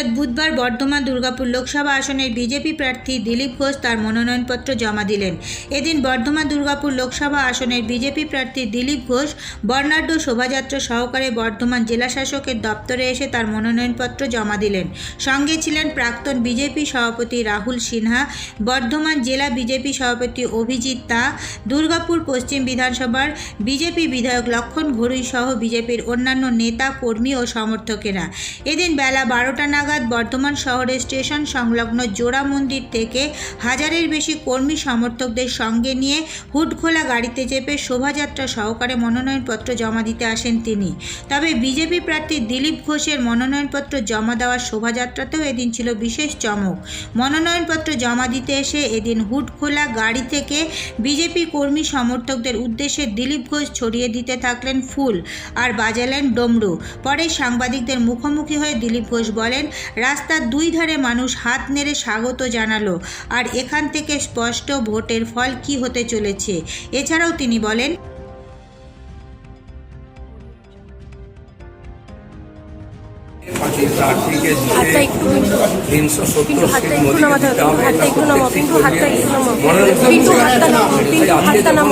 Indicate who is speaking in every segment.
Speaker 1: অর্থাৎ বুধবার বর্ধমান দুর্গাপুর লোকসভা আসনের বিজেপি প্রার্থী দিলীপ ঘোষ তার মনোনয়নপত্র জমা দিলেন। এদিন বর্ধমান দুর্গাপুর লোকসভা আসনের বিজেপি প্রার্থী দিলীপ ঘোষ, বর্ণাঢ্য শোভাযাত্রা সহকারে বর্ধমান জেলা শাসকের দপ্তরে এসে তার মনোনয়নপত্র জমা দিলেন। সঙ্গে ছিলেন প্রাক্তন বিজেপি সভাপতি রাহুল সিনহা, বর্ধমান জেলা বিজেপি সভাপতি অভিজিৎ দা দুর্গাপুর পশ্চিম বিধানসভার বিজেপি বিধায়ক লক্ষণ ঘড়ুই সহ বিজেপির অন্যান্য নেতা, কর্মী ও সমর্থকেরা। এদিন বেলা বারোটা নাগাদ বর্ধমান শহরের স্টেশন সংলগ্ন জোড়া মন্দির থেকে হাজারের বেশি কর্মী সমর্থকদের সঙ্গে নিয়ে হুডখোলা গাড়িতে চেপে শোভাযাত্রা সহকারে মনোনয়নপত্র জমা দিতে আসেন তিনি। তবে বিজেপি প্রার্থী দিলীপ ঘোষের মনোনয়নপত্র জমা দেওয়ার শোভাযাত্রাতেও এদিন ছিল বিশেষ চমক। মনোনয়নপত্র জমা দিতে এসে এদিন হুডখোলা গাড়ি থেকে বিজেপি কর্মী সমর্থকদের উদ্দেশ্যে দিলীপ ঘোষ ছড়িয়ে দিতে থাকলেন ফুল আর বাজালেন ডমরু। পরে সাংবাদিকদের মুখোমুখি হয়ে দিলীপ ঘোষ বলেন রাস্তার দুই ধারে মানুষ হাত নেড়ে স্বাগত জানালো আর এখান থেকে স্পষ্ট ভোটের ফল কি হতে চলেছে এছাড়াও তিনি বলেন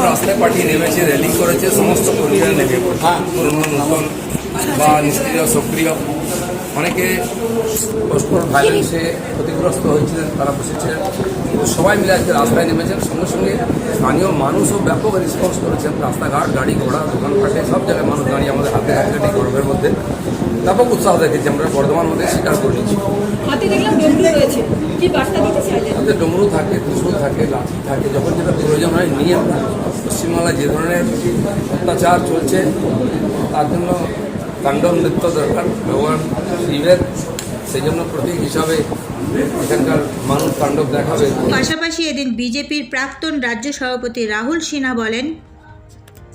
Speaker 2: রাস্তায় নেমেছে র্যালি করেছে সমস্ত কর্মীরা নেমে বা নিষ্ক্রিয় সক্রিয় অনেকে পরস্পর ভাইলেন্সে ক্ষতিগ্রস্ত হয়েছিলেন তারা বসেছিলেন কিন্তু সবাই মিলে আজকে রাস্তায় নেমেছেন। সঙ্গে সঙ্গে স্থানীয় মানুষও ব্যাপক রেসপন্স করেছেন। রাস্তাঘাট গাড়ি ঘোড়া দোকানপাটে সব জায়গায় মানুষ দাঁড়িয়ে আমাদের হাতে হাতে এই গরমের মধ্যে ব্যাপক উৎসাহ দেখেছি আমরা বর্ধমান মধ্যে স্বীকার করে
Speaker 3: চাইলেন?
Speaker 2: তাতে ডমরু থাকে ত্রিশূল থাকে লাঠি থাকে যখন যেটা প্রয়োজন হয় নিয়ে আমরা পশ্চিমবাংলায় যে ধরনের অত্যাচার চলছে তার জন্য তাণ্ডব নৃত্য দরকার। ভগবান শিবের সেই জন্য প্রতীক হিসাবে এখানকার মানুষ তাণ্ডব দেখাবে।
Speaker 1: পাশাপাশি এদিন বিজেপির প্রাক্তন রাজ্য সভাপতি রাহুল সিনহা বলেন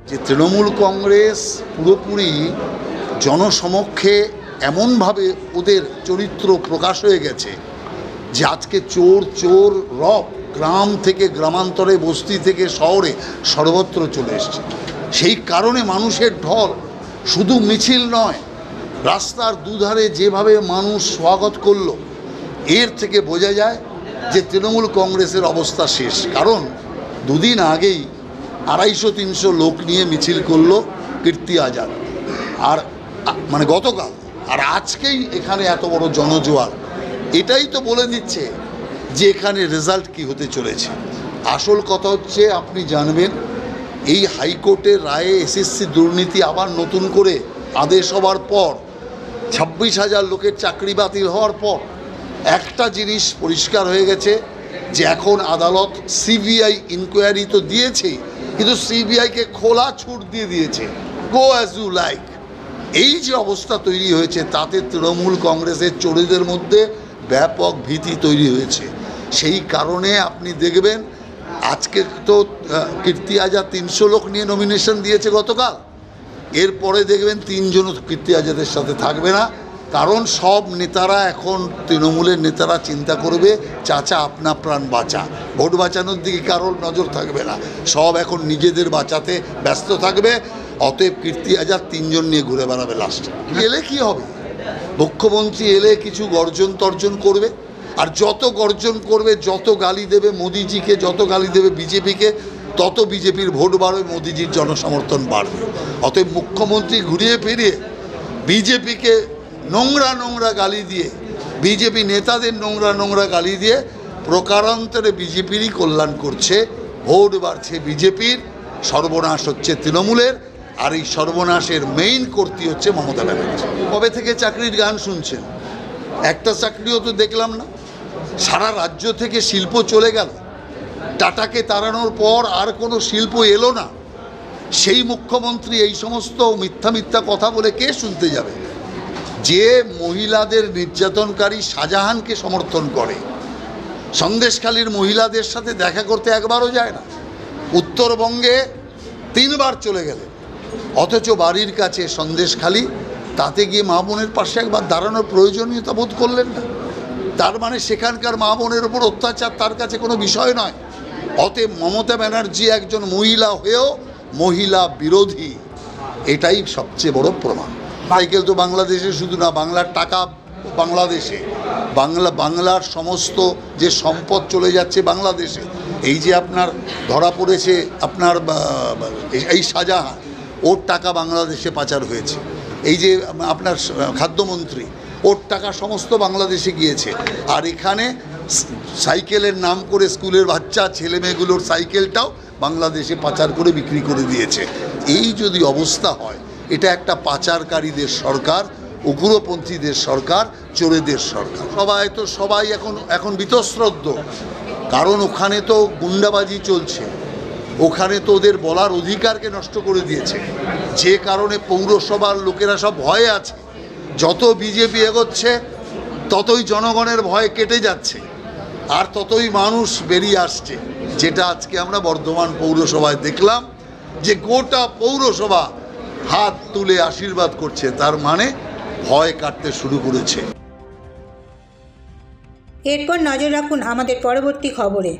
Speaker 4: যে তৃণমূল কংগ্রেস পুরোপুরি জনসমক্ষে এমনভাবে ওদের চরিত্র প্রকাশ হয়ে গেছে যে আজকে চোর চোর রব গ্রাম থেকে গ্রামান্তরে বস্তি থেকে শহরে সর্বত্র চলে এসছে। সেই কারণে মানুষের ঢল শুধু মিছিল নয়, রাস্তার দুধারে যেভাবে মানুষ স্বাগত করল, এর থেকে বোঝা যায় যে তৃণমূল কংগ্রেসের অবস্থা শেষ। কারণ দুদিন আগেই আড়াইশো, তিনশো লোক নিয়ে মিছিল করল কীর্তি আজাদ। আর মানে গতকাল, আর আজকেই এখানে এত বড় জনজোয়ার। এটাই তো বলে দিচ্ছে যে এখানে রেজাল্ট কি হতে চলেছে। আসল কথা হচ্ছে, আপনি জানবেন এই হাইকোর্টের রায়ে এসএসসি দুর্নীতি আবার নতুন করে আদেশ হওয়ার পর, ছাব্বিশ হাজার লোকের চাকরি বাতিল হওয়ার পর, একটা জিনিস পরিষ্কার হয়ে গেছে যে এখন আদালত সিবিআই ইনকোয়ারি তো দিয়েছেই কিন্তু সিবিআইকে খোলা ছুট দিয়ে দিয়েছে। গো অ্যাজ ইউ লাইক এই যে অবস্থা তৈরি হয়েছে, তাতে তৃণমূল কংগ্রেসের চোরেদের মধ্যে ব্যাপক ভীতি তৈরি হয়েছে। সেই কারণে আপনি দেখবেন আজকে তো কীর্তি আজাদ তিনশো লোক নিয়ে নমিনেশন দিয়েছে গতকাল। এরপরে দেখবেন তিনজন কীর্তি আজাদের সাথে থাকবে না। কারণ সব নেতারা এখন, তৃণমূলের নেতারা চিন্তা করবে, চাচা আপনা প্রাণ বাঁচা। ভোট বাঁচানোর দিকে কারোর নজর থাকবে না। সব এখন নিজেদের বাঁচাতে ব্যস্ত থাকবে। অতএব কীর্তি আজাদ তিনজন নিয়ে ঘুরে বেড়াবে লাস্টে এলে কি হবে? মুখ্যমন্ত্রী এলে কিছু গর্জন তর্জন করবে? আর যত গর্জন করবে, যত গালি দেবে মোদিজিকে, যত গালি দেবে বিজেপিকে, তত বিজেপির ভোট বাড়বে, মোদিজির জনসমর্থন বাড়বে। অতএব মুখ্যমন্ত্রী ঘুরিয়ে ফিরিয়ে বিজেপিকে নোংরা নোংরা গালি দিয়ে, বিজেপি নেতাদের নোংরা নোংরা গালি দিয়ে প্রকারান্তরে বিজেপিরই কল্যাণ করছে, ভোট বাড়ছে বিজেপির, সর্বনাশ হচ্ছে তৃণমূলের, আর এই সর্বনাশের মেইন কর্তী হচ্ছে মমতা ব্যানার্জি। কবে থেকে চাকরির গান শুনছেন? একটা চাকরিও তো দেখলাম না। সারা রাজ্য থেকে শিল্প চলে গেল। টাটাকে তাড়ানোর পর আর কোনো শিল্প এলো না। সেই মুখ্যমন্ত্রী এই সমস্ত মিথ্যা মিথ্যা কথা বলে কে শুনতে যাবে? যে মহিলাদের নির্যাতনকারী শাহজাহানকে সমর্থন করে। সন্দেশখালীর মহিলাদের সাথে দেখা করতে একবারও যায় না। উত্তরবঙ্গে তিনবার চলে গেলেন অথচ বাড়ির কাছে সন্দেশখালী, তাতে গিয়ে মা বোনের পাশে একবার দাঁড়ানোর প্রয়োজনীয়তা বোধ করলেন না। তার মানে সেখানকার মা বোনের ওপর অত্যাচার তার কাছে কোনো বিষয় নয়। অতএব মমতা ব্যানার্জি একজন মহিলা হয়েও মহিলা বিরোধী। এটাই সবচেয়ে বড় প্রমাণ। সাইকেল তো বাংলাদেশে শুধু না, বাংলার টাকা বাংলাদেশে। বাংলা, বাংলার সমস্ত যে সম্পদ চলে যাচ্ছে বাংলাদেশে। এই যে আপনার ধরা পড়েছে আপনার এই শাহজাহান, ওর টাকা বাংলাদেশে পাচার হয়েছে। এই যে আপনার খাদ্যমন্ত্রী ওর টাকা সমস্ত বাংলাদেশে গিয়েছে। আর এখানে সাইকেলের নাম করে স্কুলের বাচ্চা ছেলেমেয়েগুলোর সাইকেলটাও বাংলাদেশে পাচার করে বিক্রি করে দিয়েছে। এই যদি অবস্থা হয়, এটা একটা পাচারকারীদের সরকার, উগ্রপন্থীদের সরকার, চোরেদের সরকার। সবাই তো সবাই এখন এখন বিতশ্রদ্ধ। কারণ ওখানে তো গুন্ডাবাজি চলছে। ওখানে তো ওদের বলার অধিকারকে নষ্ট করে দিয়েছে। যে কারণে পৌরসভার লোকেরা সব ভয়ে আছে। যত বিজেপি এগোচ্ছে, ততই জনগণের ভয় কেটে যাচ্ছে। আর ততই মানুষ বেরিয়ে আসছে, যেটা আজকে আমরা বর্ধমান পৌরসভায় দেখলাম, যে গোটা পৌরসভা হাত তুলে আশীর্বাদ করছে, তার মানে ভয় কাটতে শুরু করেছে।
Speaker 1: এরপর নজর রাখুন আমাদের পরবর্তী খবরে।